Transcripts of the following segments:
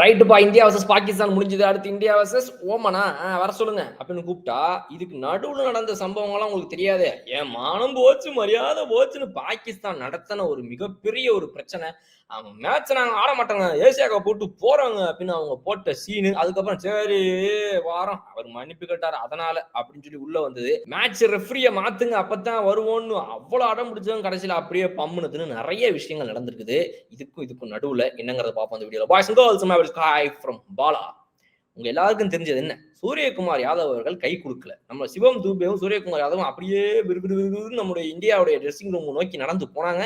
ரைட்டுப்பா India versus Pakistan முடிஞ்சது. அடுத்து India versus ஓமனா? வர சொல்லுங்க. அப்படின்னு கூப்பிட்டா இதுக்கு நடுவில் நடந்த சம்பவங்கள்லாம் உங்களுக்கு தெரியாது? ஏன் மானம் போச்சு மரியாதை போச்சுன்னு பாகிஸ்தான் நடத்தின ஒரு மிகப்பெரிய ஒரு பிரச்சனை. மேட்ச் நாங்கள் ஆட மாட்டாங்க. ஏசியாவை போட்டு போறாங்க அப்படின்னு அவங்க போட்ட சீனு அதுக்கப்புறம் சரி வாரம். அவர் மன்னிப்பு கேட்டாரு. அதனால அப்படின்னு சொல்லி உள்ள வந்தது. மேட்ச் ரெஃப்ரிய மாத்துங்க அப்பதான் வருவோம்னு அவ்வளவு அடம் பிடிச்சவங்க கடைசியில அப்படியே பம்முனதுன்னு நிறைய விஷயங்கள் நடந்திருக்குது. இதுக்கும் இதுக்கும் நடுவுல என்னங்கறத பார்ப்போம் அந்த வீடியோல. Boys girls hi from Bala உங்க எல்லாருக்கும் தெரிஞ்சது என்ன? சூரியகுமார் யாதவ் அவர்கள் கை கொடுக்கல. நம்ம சிவம் தூபேவும் சூரியகுமார் யாதவும் அப்படியே விறுவிறுவிறுன்னு நம்முடைய இந்தியாவுடைய ட்ரெஸ்ஸிங் ரூம் நோக்கி நடந்து போனாங்க.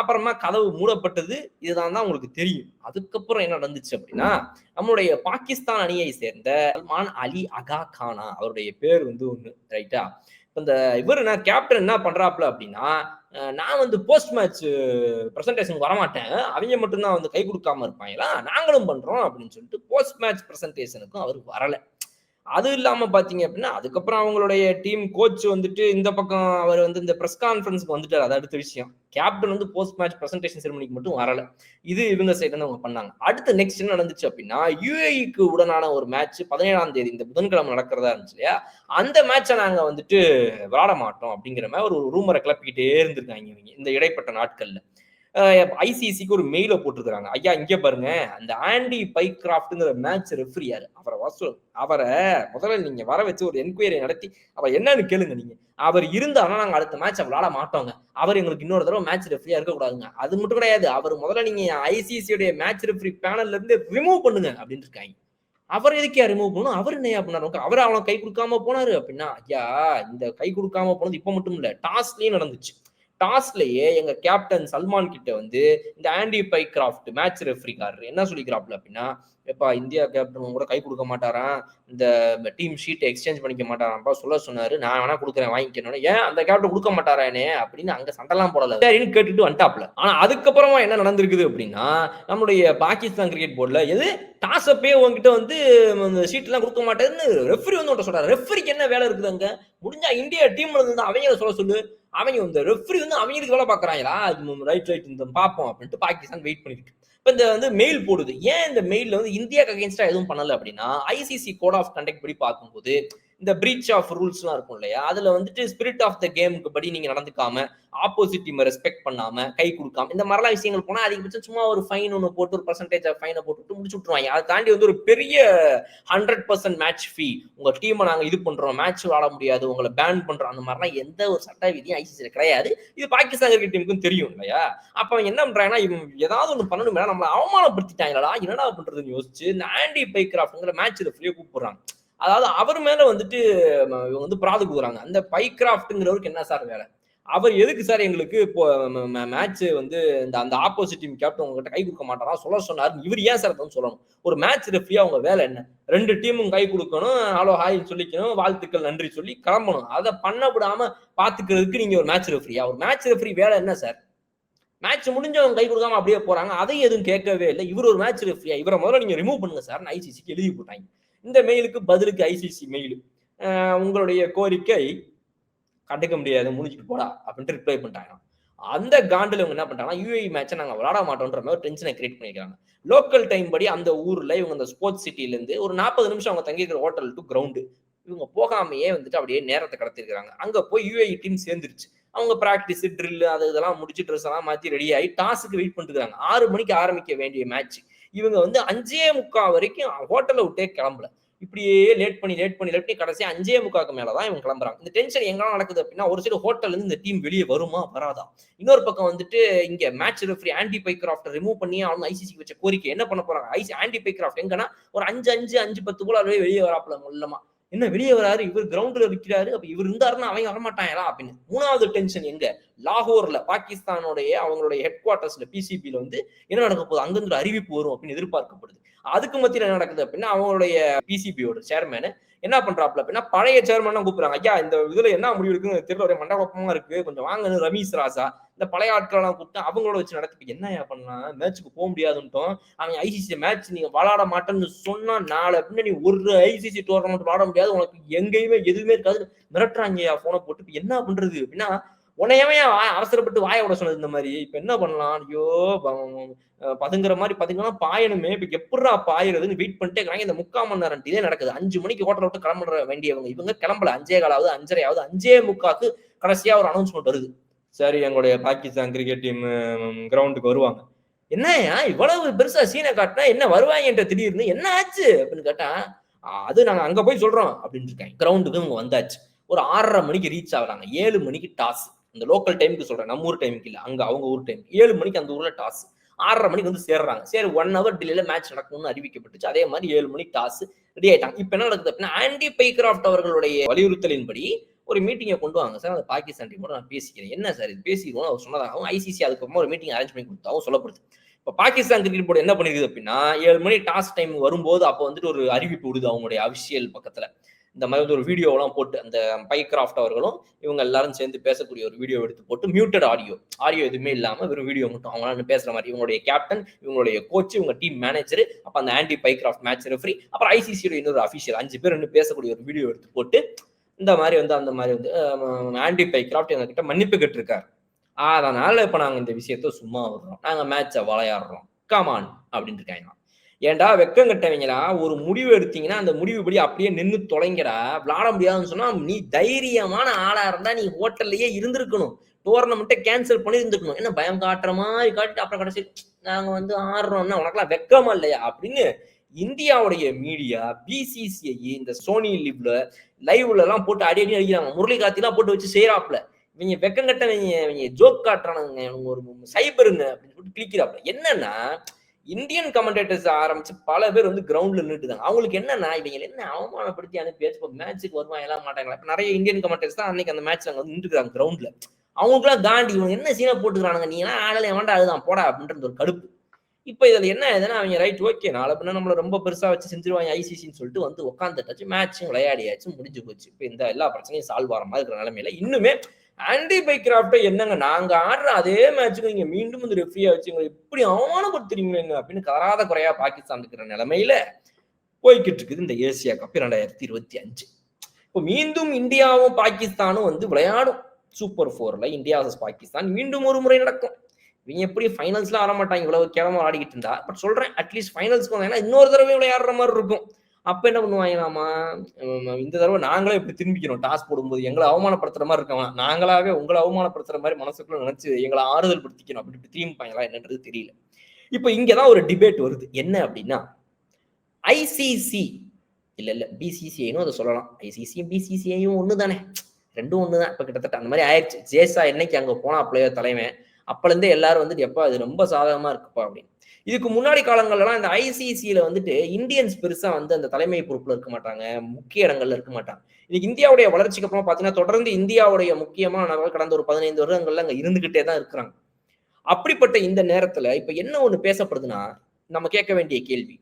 அப்புறமா கதவு மூடப்பட்டது. இதுதான் தான் உங்களுக்கு தெரியும். அதுக்கப்புறம் என்ன நடந்துச்சு அப்படின்னா நம்மளுடைய பாகிஸ்தான் அணியை சேர்ந்த சல்மான் அலி அகா கானா அவருடைய பேர் வந்து ஒன்று ரைட்டா இந்த இவர் என்ன கேப்டன் என்ன பண்றாப்ல அப்படின்னா நான் வந்து போஸ்ட் மேட்ச் பிரசன்டேஷன் வரமாட்டேன். அவங்க மட்டும்தான் வந்து கை கொடுக்காம இருப்பாங்களா? நாங்களும் பண்றோம் அப்படின்னு சொல்லிட்டு போஸ்ட் மேட்ச் பிரசன்டேஷனுக்கும் அவர் வரலை. அது இல்லாம பாத்தீங்க அப்படின்னா அதுக்கப்புறம் அவங்களுடைய டீம் கோச் வந்துட்டு இந்த பக்கம் அவர் வந்து இந்த பிரஸ் கான்ஃபரன்ஸ்க்கு வந்துட்டார். அது அடுத்த விஷயம். கேப்டன் வந்து போஸ்ட் மேட்ச் பிரசன்டேஷன் செரமனிக்கு மட்டும் வரல. இது இவங்க சைட்ல இருந்து அவங்க பண்ணாங்க. அடுத்து நெக்ஸ்ட் என்ன நடந்துச்சு அப்படின்னா யுஏஇக்கு உடனான ஒரு மேட்ச் பதினேழாம் தேதி இந்த புதன்கிழமை நடக்கிறதா இருந்துச்சு இல்லையா? அந்த மேட்சை நாங்க வந்துட்டு விளாட மாட்டோம் அப்படிங்கிற மாதிரி ஒரு ரூமரை கிளப்பிக்கிட்டே இருந்திருக்காங்க இவங்க. இந்த இடைப்பட்ட நாட்கள்ல. ஐசிசிக்கு ஒரு மெயில போட்டிருக்காங்க ஐயா இங்க பாருங்க. அந்த ஆண்டி பைக்ராஃப்ட்ங்கிற மேட்ச் ரெஃப்ரி யாரு? அவரை வசூல் அவரை முதல்ல நீங்க வர வச்சு ஒரு என்கொயரி நடத்தி அவர் என்னன்னு கேளுங்க நீங்க. அவர் இருந்தாலும் நாங்க அடுத்த மேட்ச் விளாட மாட்டோங்க. அவர் எங்களுக்கு இன்னொரு தடவை மேட்ச் ரெஃப்ரியா இருக்கக்கூடாதுங்க அது மட்டும் கிடையாது. அவர் முதல்ல நீங்க ஐசிசியுடைய மேட்ச் ரெஃப்ரி பேனல்ல இருந்து ரிமூவ் பண்ணுங்க அப்படின்னு இருக்காங்க. அவர் எதுக்கே ரிமூவ் பண்ணணும்? அவர் என்ன பண்ணாரு? அவர் அவனை கை கொடுக்காம போனாரு அப்படின்னா ஐயா இந்த கை கொடுக்காம போனது இப்ப மட்டும் இல்ல டாஸ்லயும் நடந்துச்சு. டாஸ்லயே எங்க கேப்டன் சல்மான் கிட்ட வந்து இந்த ஆண்டி பைக்ராஃப்ட் மேட்ச் ரெஃப்ரிக்காரர் என்ன சொல்லிக்கிறாப்ல அப்படின்னா எப்பா இந்தியா கேப்டன் கூட கை கொடுக்க மாட்டாராம். இந்த டீம் ஷீட் எக்ஸ்சேஞ்ச் பண்ணிக்க மாட்டாராம்ப்பா. சொல்ல சொன்னாரு. நான் வேணா கொடுக்குறேன் வாங்கிக்கணும் ஏன் அந்த கேப்டன் கொடுக்க மாட்டாரானே அப்படின்னு அங்க சண்டைலாம் போடல. சரின்னு கேட்டுட்டு வந்துட்டாப்ல. ஆனா அதுக்கப்புறமா என்ன நடந்திருக்குது அப்படின்னா நம்மளுடைய பாகிஸ்தான் கிரிக்கெட் போர்டுல எது? டாஸ் அப்பே உங்ககிட்ட வந்து அந்த ஷீட் எல்லாம் கொடுக்க மாட்டேன்னு ரெஃப்ரி வந்து சொல்றாரு. ரெஃப்ரிக்கு என்ன வேலை இருக்குது அங்க? முடிஞ்சா இந்தியா டீம்ல இருந்து அவங்க சொல்ல சொல்லு. அவங்க இந்த ரெஃப்ரி வந்து அவங்களுக்கு வேலை அது ரைட் ரைட் இந்த பார்ப்போம் அப்படின்ட்டு பாகிஸ்தான் வெயிட் பண்ணிட்டு இப்போ இந்த வந்து மெயில் போடுது. ஏன் இந்த மெயிலில் வந்து இந்தியாவுக்கு அகேன்ஸ்டாக எதுவும் பண்ணல அப்படின்னா ஐசிசி கோட் ஆஃப் கண்டக்ட் படி பார்க்கும்போது இந்த பிரீச் ஆஃப் ரூல்ஸ்லாம் இருக்கும் இல்லையா? அதுல வந்துட்டு ஸ்பிரிட் ஆஃப் த கேமுக்கு படி நீங்க நடந்துக்காம ஆப்போசிட் டீமை ரெஸ்பெக்ட் பண்ணாம கை கொடுக்காம இந்த மாதிரிலாம் விஷயங்கள் போனா அதிகபட்சம் சும்மா ஒரு ஃபைன் ஒன்று போட்டு ஒரு பர்சன்டேஜ் ஃபைனை போட்டு முடிச்சு விட்டுருவாங்க. அதை தாண்டி வந்து ஒரு பெரிய ஹண்ட்ரட் பர்சன்ட் மேட்ச் ஃபீ உங்க டீமை நாங்க இது பண்றோம் மேட்ச் விளாட முடியாது உங்களை பேன் பண்றோம் அந்த மாதிரிலாம் எந்த ஒரு சட்ட விதியும் ஐசிசியில கிடையாது. இது பாகிஸ்தான் கிரிக்கெட் டீமுக்கும் தெரியும் இல்லையா? அப்ப அவங்க என்ன பண்றாங்கன்னா இவங்க ஏதாவது ஒன்று பண்ணணும் நம்மளை அவமானப்படுத்திட்டாங்களா என்னடா பண்றதுன்னு யோசிச்சு இந்த ஆண்டி பைக்ராஃப்ட்ங்கிற மேட்ச் ஃப்ரீயாக கூப்பிடுறாங்க. அதாவது அவர் மேல வந்துட்டு இவங்க வந்து பிராது கூறாங்க. அந்த பைக்ராஃப்ட்ங்கிறவருக்கு என்ன சார் வேலை? அவர் எதுக்கு சார் எங்களுக்கு இப்போ மேட்ச் வந்து இந்த அந்த ஆப்போசிட் டீம் கேப்டன் உங்ககிட்ட கை கொடுக்க மாட்டாரா? சொல்ல சொன்னார் இவர் ஏன் சார் தான் சொல்லணும்? ஒரு மேட்ச் ரெஃப்ரியா அவங்க வேலை என்ன? ரெண்டு டீமும் கை கொடுக்கணும் ஹலோ ஹாய்னு சொல்லிக்கணும் வாழ்த்துக்கள் நன்றி சொல்லி கிளம்பணும். அதை பண்ண விடாம பாத்துக்கிறதுக்கு நீங்க ஒரு மேட்ச் ரெஃப்ரியா ஒரு மேட்ச் ரெஃப்ரி வேலை என்ன சார்? மேட்ச் முடிஞ்சவங்க கை கொடுக்காம அப்படியே போறாங்க. அதையும் எதுவும் கேட்கவே இல்லை. இவர் ஒரு மேட்ச் ரெஃப்ரியா இவரை முதல்ல நீங்க ரிமூவ் பண்ணுங்க சார். ஐசிசிக்கு எழுதி போட்டாங்க. இந்த மெயிலுக்கு பதிலுக்கு ஐசிசி மெயில் உங்களுடைய கோரிக்கை கண்டுக்க முடியாது முடிஞ்சிட்டு போடா அப்படின்ட்டு ரிப்ளை பண்ணிட்டாங்க அந்த காண்டில் இவங்க என்ன பண்ணிட்டாங்கன்னா யூஏஇ மேட்சை நாங்கள் விளாட மாட்டோன்ற மாதிரி டென்ஷனை கிரியேட் பண்ணிக்கிறாங்க. லோக்கல் டைம் படி அந்த ஊரில் இவங்க அந்த ஸ்போர்ட்ஸ் சிட்டிலேருந்து ஒரு நாற்பது நிமிஷம் அவங்க தங்கியிருக்கிற ஹோட்டல் டு கிரவுண்டு இவங்க போகாமையே வந்துட்டு அப்படியே நேரத்தை கடத்திருக்கிறாங்க. அங்கே போய் யூஏஇ டீம் சேர்ந்துருச்சு. அவங்க ப்ராக்டிஸ் ட்ரில் அது இதெல்லாம் முடிச்சு ட்ரெஸ் எல்லாம் மாற்றி ரெடி ஆகி டாஸுக்கு வெயிட் பண்ணிட்டு ஆறு மணிக்கு ஆரம்பிக்க வேண்டிய மேட்ச் இவங்க வந்து அஞ்சே முக்கால் வரைக்கும் ஹோட்டலை விட்டே கிளம்பல. இப்படியே லேட் பண்ணி லேட் பண்ணி லேட் பண்ணி கடைசி அஞ்சே முக்காக்கு மேலதான் இவங்க கிளம்புறாங்க. இந்த டென்ஷன் எங்கெல்லாம் நடக்குது அப்படின்னா ஒரு சைடு ஹோட்டல்லேருந்து இந்த டீம் வெளியே வருமா வராதா? இன்னொரு பக்கம் வந்துட்டு இங்க match referee Andy Pycroft remove பண்ணி அவங்க ஐசிசி வச்ச கோரிக்கை என்ன பண்ண போறாங்க? ஐசி ஆண்டி பைக்ராஃப்ட் எங்கன்னா ஒரு அஞ்சு அஞ்சு அஞ்சு பத்து போல வெளியே வராப்புல முள்ளமா என்ன வெளியே வராரு இவர் கிரவுண்ட்ல இருக்கிறாரு அப்ப இவர் இருந்தாருன்னா அவங்க வரமாட்டாங்களா அப்படின்னு. மூணாவது டென்ஷன் எங்க? லாகூர்ல பாகிஸ்தானுடைய அவங்களுடைய ஹெட் குவார்டர்ஸ்ல பிசிபியில வந்து என்ன நடக்க போகுது? அங்கிருந்து அறிவிப்பு வரும் அப்படின்னு எதிர்பார்க்கப்படுது. அதுக்கு மத்தியில் என்ன நடக்குது அப்படின்னா அவங்களுடைய பிசிபியோட சேர்மேனு என்ன பண்றாப்ல அப்படின்னா பழைய சேர்மன் கூப்பிடுறாங்க. ஐயா இந்த இதுல என்ன முடிவு இருக்குன்னு தெரியல. ஒரே மண்டபமா இருக்கு. கொஞ்சம் வாங்கன்னு ரமீஸ் ராசா இந்த பழைய ஆட்களெல்லாம் கூப்பிட்டு அவங்களோட வச்சு நடத்தி என்ன பண்ணலாம்? மேட்ச்சுக்கு போக முடியாதுன்ட்டோம் அவன் ஐசிசி மேட்ச் நீங்க விளாட மாட்டேன்னு சொன்னா நாளை பின்ன நீ ஒரு ஐசிசி டோர்னமெண்ட் விளாட முடியாது. உனக்கு எங்கேயுமே எதுவுமே இருக்காது. மிரட்டுறாங்க போனை போட்டு. என்ன பண்றது? அப்படின்னா உன்னையவே அவசரப்பட்டு வாய விட சொன்னது இந்த மாதிரி? இப்ப என்ன பண்ணலாம்? ஐயோ பதுங்குற மாதிரி பதுங்கலாம் பாயணுமே. இப்ப எப்படா பாயுறதுன்னு வெயிட் பண்ணிட்டே இருக்காங்க இந்த முக்கால் மணி நேரம் இதே நடக்குது. அஞ்சு மணிக்கு ஹோட்டல் விட்டு கிளம்புற வேண்டியவங்க. இவங்க கிளம்பல. அஞ்சே காலாவது அஞ்சரையாவது அஞ்சே முக்காக்கு கடைசியா ஒரு அனௌன்ஸ்மெண்ட் வருது. சரி எங்களுடைய பாகிஸ்தான் கிரிக்கெட் டீம் கிரவுண்டுக்கு வருவாங்க. என்னய்யா இவ்வளவு பெருசா சீனை காட்டினா என்ன வருவாங்கன்ற திடீர்னு? என்ன ஆச்சு? அப்படின்னு கேட்டா அது நாங்க அங்க போய் சொல்றோம் அப்படின்னு இருக்காங்க கிரவுண்டுக்கு இவங்க வந்தாச்சு. ஒரு ஆறரை மணிக்கு ரீச் ஆகுறாங்க. ஏழு மணிக்கு டாஸ் இந்த லோக்கல் டைமுக்கு சொல்றேன் நம்ம ஊர் டைமுக்கு இல்ல அங்க அவங்க ஊர் டைம் ஏழு மணிக்கு அந்த ஊர்ல டாஸ் ஆறரை மணிக்கு வந்து சேர்றாங்க. சரி ஒன் ஹவர் டிலேல மேட்ச் நடக்கணும்னு அறிவிக்கப்பட்டுச்சு. அதே மாதிரி ஏழு மணிக்கு டாஸ் ரெடி ஆயிட்டாங்க. இப்ப என்ன நடக்குது அப்படின்னா ஆண்டி பைக்ராஃப்ட் அவர்களுடைய வலியுறுத்தலின்படி ஒரு மீட்டிங்கை கொண்டு வாங்க சார். அந்த பாகிஸ்தான் டீமோட நான் பேசிக்கிறேன். என்ன சார் இது? பேசிக்கிறோம் அவர் சொன்னதாகவும் ஐசிசி அதுக்கப்புறமா ஒரு மீட்டிங் அரேஞ்ச் பண்ணி கொடுத்தாவும் சொல்லப்படுது. இப்போ பாகிஸ்தான் கிரிக்கெட் போர்டு என்ன பண்ணிருக்குது அப்படின்னா ஏழு மணி டாஸ் டைம் வரும்போது அப்போ வந்துட்டு ஒரு அறிவிப்பு விடுது அவங்களுடைய அபிஷியல் பக்கத்தில். இந்த மாதிரி வந்து ஒரு வீடியோலாம் போட்டு அந்த பைக்ராஃப்ட் அவர்களும் இவங்க எல்லாரும் சேர்ந்து பேசக்கூடிய ஒரு வீடியோ எடுத்து போட்டு மியூட்டட் ஆடியோ ஆடியோ எதுவுமே இல்லாமல் வெறும் வீடியோ மட்டும் அவங்களால பேசுற மாதிரி. இவங்களுடைய கேப்டன் இவங்களுடைய கோச் இவங்க டீம் மேனேஜர் அப்போ அந்த ஆன்டி பைக்ராஃப்ட் மேட்ச் ரெஃப்ரி அப்புறம் ஐசிசியோட இன்னொரு அஃபிஷியல் அஞ்சு பேர் இன்னும் பேசக்கூடிய ஒரு வீடியோ எடுத்து போட்டு இந்த மாதிரி வந்து அந்த மாதிரி வந்து ஆண்டி பைக்ராஃப்ட் எங்ககிட்ட மன்னிப்பு கேட்டிருக்காரு. அதனால இப்ப நாங்க இந்த விஷயத்த சும்மா விடுறோம். நாங்க மேட்சை விளையாடுறோம். கமான் அப்படின்னு இருக்காங்க. ஏன்டா வெக்கம் கட்டவங்களா? ஒரு முடிவு எடுத்தீங்கன்னா அந்த முடிவுபடி அப்படியே நின்று தொலைங்கடா. விளாட முடியாதுன்னு சொன்னா நீ தைரியமான ஆளா இருந்தா நீ ஹோட்டல்லையே இருந்திருக்கணும். டோர்னமெண்ட்டை கேன்சல் பண்ணி இருந்துக்கணும் என்ன பயம் காட்டுற மாதிரி காட்டிட்டு அப்புறம் கடைசி நாங்க வந்து ஆடுறோம்னா உனக்கெல்லாம் வெக்கமா இல்லையா? அப்படின்னு இந்தியாவுடைய மீடியா பிசிசிஐ இந்த சோனி லிப்ல லைவ்ல எல்லாம் போட்டு அடி அடி அடிக்கிறாங்க. முரளி காத்திலாம் போட்டு வச்சு செய்யறாப்ல இவங்க வெக்கம் கட்டவங்க இவங்க ஜோக் காட்டுறானுங்க. இவங்க ஒரு சைபருங்க அப்படின்னு சொல்லிட்டு கிளிக்கிறாப்ல என்னன்னா இந்தியன் கமெண்டேட்டர்ஸ் ஆரம்பிச்சு பல பேர் வந்து கிரவுண்ட்ல நின்றுட்டாங்க அவங்களுக்கு என்னன்னா இவங்க என்ன அவமானப்படுத்தி அனுப்பி மேட்ச்சுக்கு வருமா எல்லாம் மாட்டாங்களா? இப்போ நிறைய இந்தியன் கமெண்டேட்டர்ஸ் தான் அன்னைக்கு அந்த மேட்ச் அங்க வந்து நின்றுக்கிறாங்க கிரவுண்ட்ல அவங்களுக்குலாம் தாண்டி இவங்க என்ன சீனை போட்டுக்கிறானுங்க? நீ எல்லாம் ஆடல வேண்டாம் அதுதான் போடா அப்படின்றது ஒரு கடுப்பு. இப்போ இதில் என்ன எதுனா அவங்க ரைட் ஓகே நாளை பின்ன நம்மள ரொம்ப பெருசாக வச்சு செஞ்சிருவாங்க ஐசிசின்னு சொல்லிட்டு வந்து உட்காந்துட்டாச்சு மேட்சும் விளையாடியாச்சு முடிஞ்சு போச்சு. இப்போ இந்த எல்லா பிரச்சனையும் சால்வ் ஆகிற மாதிரி இருக்கிற நிலைமையில இன்னுமே ஆண்டி பைக்ராஃப்டை என்னங்க நாங்கள் ஆடுற அதே மேட்சுக்கு நீங்கள் மீண்டும் வந்து ரெஃப்ரியா வச்சு உங்களை எப்படி அவமானப்படுத்துறீங்களேங்க அப்படின்னு கராத குறையா பாகிஸ்தான் இருக்கிற நிலைமையில போய்கிட்டு இருக்குது இந்த ஏசியா கப் இரண்டாயிரத்தி இருபத்தி அஞ்சு. இப்போ மீண்டும் இந்தியாவும் பாகிஸ்தானும் வந்து விளையாடும். சூப்பர் ஃபோர்ல இந்தியா வர்சஸ் பாகிஸ்தான் மீண்டும் ஒரு முறை நடக்கும். இவங்க எப்படி ஃபைனல்ஸ்லாம் ஆட மாட்டாங்க இவ்வளவு கேவலமா ஆடிக்கிட்டு இருந்தா? பட் சொல்றேன் அட்லீஸ்ட் ஃபைனல்ஸ்க்கு வந்தாங்கன்னா இன்னொரு தடவை விளையாடுற மாதிரி இருக்கும். அப்ப என்ன பண்ணுவாங்களாமா? இந்த தடவை நாங்களே இப்படி திரும்பிக்கிறோம் டாஸ் போடும்போது எங்களை அவமானப்படுத்துற மாதிரி இருக்கவன். நாங்களாவே உங்களை அவமானப்படுத்துற மாதிரி மனசுக்குள்ள நினைச்சு எங்களை ஆறுதல் படுத்திக்கணும். அப்படி இப்படி திரும்பிப்பாங்களா என்னன்றது தெரியல. இப்போ இங்கதான் ஒரு டிபேட் வருது. என்ன அப்படின்னா ஐசிசி இல்ல இல்ல பிசிசிஐனும் அதை சொல்லலாம். ஐசிசியும் பிசிசிஐயும் ஒண்ணு தானே ரெண்டும் ஒண்ணுதான். இப்ப கிட்டத்தட்ட அந்த மாதிரி ஆயிடுச்சு. ஜேசா என்னைக்கு அங்க போனா பிளேயர் தலைவன். அப்பலேருந்தே எல்லாரும் வந்துட்டு எப்பா அது ரொம்ப சாதகமா இருக்குப்பா அப்படின்னு. இதுக்கு முன்னாடி காலங்கள்லாம் இந்த ஐசிசியில வந்துட்டு இந்தியன்ஸ் பெருசா வந்து அந்த தலைமை பொறுப்புல இருக்க மாட்டாங்க முக்கிய இடங்கள்ல இருக்க மாட்டாங்க. இன்னைக்கு இந்தியாவுடைய வளர்ச்சிக்கு அப்புறம் பாத்தீங்கன்னா தொடர்ந்து இந்தியாவுடைய முக்கியமான நபர்கள் கடந்த ஒரு பதினைந்து வருடங்கள்ல அங்க இருந்துகிட்டே தான் இருக்கிறாங்க. அப்படிப்பட்ட இந்த நேரத்துல இப்ப என்ன ஒண்ணு பேசப்படுதுன்னா நம்ம கேட்க வேண்டிய கேள்வி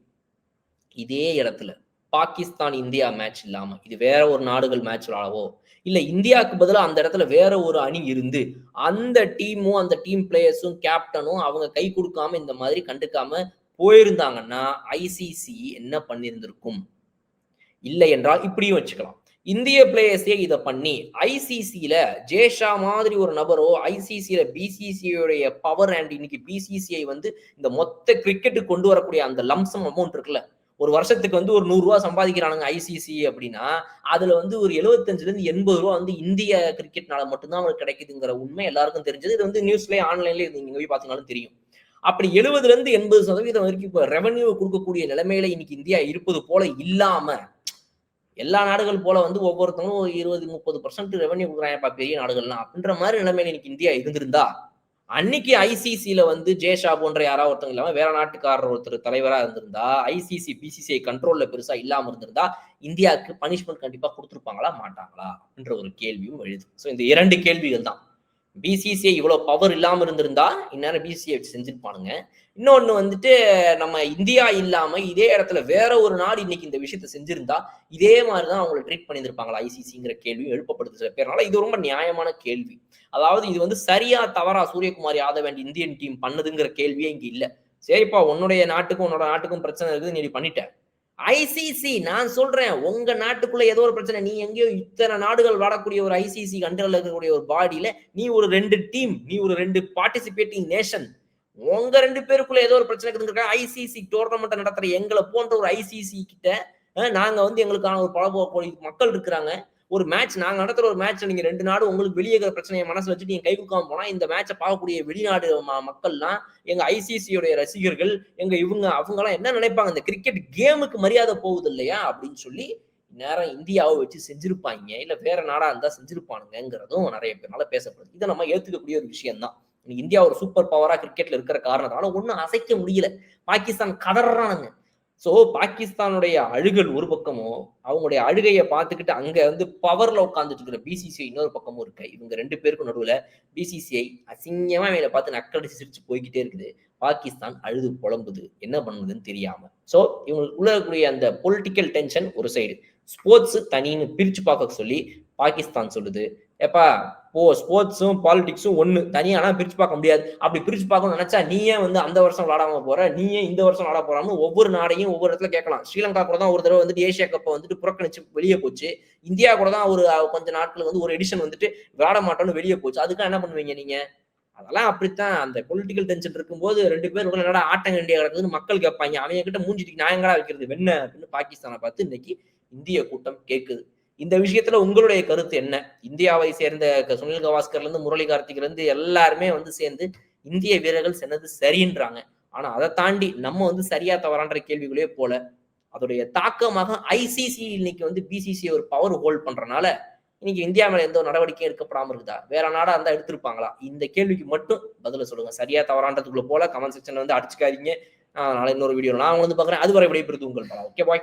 இதே இடத்துல. பாகிஸ்தான் இந்தியா மேட்ச் இல்லாம இது வேற ஒரு நாடுகள் மேட்ச் விளாடவோ இல்ல இந்தியாவுக்கு பதிலாக அந்த இடத்துல வேற ஒரு அணி இருந்து அந்த டீமும் அந்த டீம் பிளேயர்ஸும் கேப்டனும் அவங்க கை கொடுக்காம இந்த மாதிரி கண்டுக்காம போயிருந்தாங்கன்னா ஐசிசி என்ன பண்ணியிருந்திருக்கும்? இல்லை என்றால் இப்படியும் வச்சுக்கலாம். இந்திய பிளேயர்ஸே இதை பண்ணி ஐசிசியில ஜேஷா மாதிரி ஒரு நபரோ ஐசிசியில பிசிசிஐடைய பவர் அண்ட் இன்னைக்கு பிசிசிஐ வந்து இந்த மொத்த கிரிக்கெட்டுக்கு கொண்டு வரக்கூடிய அந்த லம்சம் அமௌண்ட் இருக்குல்ல ஒரு வருஷத்துக்கு வந்து ஒரு நூறு ரூபா சம்பாதிக்கிறானுங்க ஐசிசி அப்படின்னா அதுல வந்து ஒரு எழுபத்தஞ்சுல இருந்து எண்பது ரூபா வந்து இந்திய கிரிக்கெட்னால மட்டும்தான் அவங்களுக்கு கிடைக்குதுங்கிற உண்மை எல்லாருக்கும் தெரிஞ்சது. இது வந்து நியூஸ்லயே ஆன்லைன்லயே நீங்க போய் பாத்தீங்கன்னாலும் தெரியும். அப்படி எழுபதுல இருந்து எண்பது சதவீதம் வரைக்கும் இப்போ ரெவன்யூ கொடுக்கக்கூடிய நிலைமையில இன்னைக்கு இந்தியா இருப்பது போல இல்லாம எல்லா நாடுகள் போல வந்து ஒவ்வொருத்தவங்களும் இருபது முப்பது பர்சன்ட் ரெவன்யூ கொடுக்குறாங்கப்பா பெரிய நாடுகள்லாம் அப்படின்ற மாதிரி நிலைமையில இன்னைக்கு இந்தியா இருந்திருந்தா அன்னைக்கு ஐசிசியில வந்து ஜேஷா போன்ற யாராவது ஒருத்தவங்க இல்லாம வேற நாட்டுக்காரர் ஒருத்தர் தலைவரா இருந்திருந்தா ஐசிசி பிசிசிஐ கண்ட்ரோல்ல பெருசா இல்லாம இருந்திருந்தா இந்தியாவுக்கு பனிஷ்மெண்ட் கண்டிப்பா கொடுத்துருப்பாங்களா மாட்டாங்களா? என்ற ஒரு கேள்வியும் எழுது. ஸோ இந்த இரண்டு கேள்விகள் தான். பிசிசிஐ இவ்வளோ பவர் இல்லாமல் இருந்திருந்தா இந்நேரம் பிசிஐ வச்சு செஞ்சிருப்பானுங்க. இன்னொன்று வந்துட்டு நம்ம இந்தியா இல்லாமல் இதே இடத்துல வேற ஒரு நாடு இன்னைக்கு இந்த விஷயத்த செஞ்சிருந்தா இதே மாதிரி தான் அவங்களை ட்ரீட் பண்ணியிருப்பாங்களா ஐசிசிங்கிற கேள்வி எழுப்பப்படுது சில பேர்னால. இது ரொம்ப நியாயமான கேள்வி. அதாவது இது வந்து சரியா தவறா Suryakumar Yadav and Indian team பண்ணுதுங்கிற கேள்வியே இங்கே இல்லை. சரிப்பா உன்னுடைய நாட்டுக்கும் உன்னோட நாட்டுக்கும் பிரச்சனை இருக்குது நீ பண்ணிட்டேன் ஐசிசி நான் சொல்றேன் உங்க நாட்டுக்குள்ள ஏதோ ஒரு பிரச்சனை நீ எங்கேயோ இத்தனை நாடுகள் வாடக்கூடிய ஒரு ஐசிசி கண்ட்ரோல் இருக்கக்கூடிய ஒரு பாடியில நீ ஒரு ரெண்டு டீம் நீ ஒரு ரெண்டு பார்ட்டிசிபேட்டிங் நேஷன் உங்க ரெண்டு பேருக்குள்ள ஏதோ ஒரு பிரச்சனை இருக்குதுங்க ஐசிசி டோர்னமெண்ட் நடத்துற எங்களை போன்ற ஒரு ஐசிசி கிட்ட நாங்க வந்து எங்களுக்கான ஒரு பழபோக்கு மக்கள் இருக்கிறாங்க. ஒரு மேட்ச் நாங்க நடத்துற ஒரு மேட்ச்ல நீங்க ரெண்டு நாடு உங்களுக்கு வெளியே இருக்கிற பிரச்சனையை மனசுல வச்சுட்டு நீங்க கை கொடுக்காம போனா இந்த மேட்சை பார்க்கக்கூடிய வெளிநாடு மக்கள்லாம் எங்க ஐசிசியுடைய ரசிகர்கள் எங்க இவங்க அவங்க எல்லாம் என்ன நினைப்பாங்க? இந்த கிரிக்கெட் கேமுக்கு மரியாதை போகுது இல்லையா? அப்படின்னு சொல்லி நேரம் இந்தியாவை வச்சு செஞ்சிருப்பாங்க. இல்ல வேற நாடா இருந்தா செஞ்சிருப்பானுங்கிறதும் நிறைய பேர்னால பேசப்படுது. இதை நம்ம ஏத்துக்கக்கூடிய ஒரு விஷயம் தான் இந்தியா ஒரு சூப்பர் பவரா கிரிக்கெட்ல இருக்கிற காரணத்தால ஒன்னும் அசைக்க முடியல. பாகிஸ்தான் கதறானுங்க. ஸோ பாகிஸ்தானுடைய அழுகல் ஒரு பக்கமும் அவங்களுடைய அழுகையை பார்த்துக்கிட்டு அங்க வந்து பவர்ல உட்காந்துட்டு இருக்கிற பிசிசிஐ இன்னொரு பக்கமும் இருக்கு. இவங்க ரெண்டு பேருக்கும் நடுவுல பிசிசிஐ அசிங்கமா மேல பார்த்து நக்கடிச்சு சிரிச்சு போய்கிட்டே இருக்குது. பாகிஸ்தான் அழுது புலம்புது. என்ன பண்ணுதுன்னு தெரியாம. ஸோ இவங்களுக்கு உள்ள இருக்கக்கூடிய அந்த பொலிட்டிக்கல் டென்ஷன் ஒரு சைடு ஸ்போர்ட்ஸ் தனின்னு பிரிச்சு பார்க்க சொல்லி பாகிஸ்தான் சொல்லுது. எப்பா போ ஸ்போர்ட்ஸும் பாலிடிக்ஸும் ஒண்ணு. தனியானா பிரிச்சு பார்க்க முடியாது. அப்படி பிரிச்சு பார்க்கணும்னு நினைச்சா நீயே வந்து அந்த வருஷம் விளாடாம போகிற நீயே இந்த வருஷம் விளாட போகிறான்னு ஒவ்வொரு நாடையும் ஒவ்வொரு இடத்துல கேட்கலாம். ஸ்ரீலங்கா கூட தான் ஒரு தடவை வந்துட்டு ஏசியா கப்பை வந்துட்டு புறக்கணிச்சு வெளியே போச்சு. இந்தியா கூட தான் ஒரு கொஞ்சம் கொஞ்ச நாட்கள் வந்து ஒரு எடிஷன் வந்துட்டு விளாட மாட்டோம்னு வெளியே போச்சு. அதுக்காக என்ன பண்ணுவீங்க நீங்கள் அதெல்லாம் அப்படித்தான். அந்த பொலிட்டிக்கல் டென்ஷன் இருக்கும்போது ரெண்டு பேர் உடனே என்னடா ஆட்டம் கண்டியா கிடக்குதுன்னு மக்கள் கேட்பாங்க. அவங்க கிட்ட மூஞ்சிட்டு நியாயங்களா வைக்கிறது? வெண்ண அப்படின்னு பாகிஸ்தானை பார்த்து இன்னைக்கு இந்திய கூட்டம் கேட்குது. இந்த விஷயத்துல உங்களுடைய கருத்து என்ன? இந்தியாவை சேர்ந்த சுனில் கவாஸ்கர்ல இருந்து முரளி கார்த்திக்ல இருந்து எல்லாருமே வந்து சேர்ந்து இந்திய வீரர்கள் சென்னது சரின்றாங்க. ஆனா அதை தாண்டி நம்ம வந்து சரியா தவறான்ற கேள்விகளே போல. அதோடைய தாக்கமாக ஐசிசி இன்னைக்கு வந்து பிசிசி ஒரு பவர் ஹோல்ட் பண்றனால இன்னைக்கு இந்தியா மேல எந்த ஒரு நடவடிக்கையும் எடுக்கப்படாம இருக்குதா? வேற நாடா இருந்தா எடுத்திருப்பாங்களா? இந்த கேள்விக்கு மட்டும் பதில சொல்லுங்க. சரியா தவறான்றதுக்குள்ள போல கமெண்ட் செக்ஷன்ல வந்து அடிச்சுக்காதீங்க. அதனால இன்னொரு வீடியோ நான் வந்து பாக்குறேன் அதுவரை விடைபெறுது உங்கள் பலம் ஓகே பாய்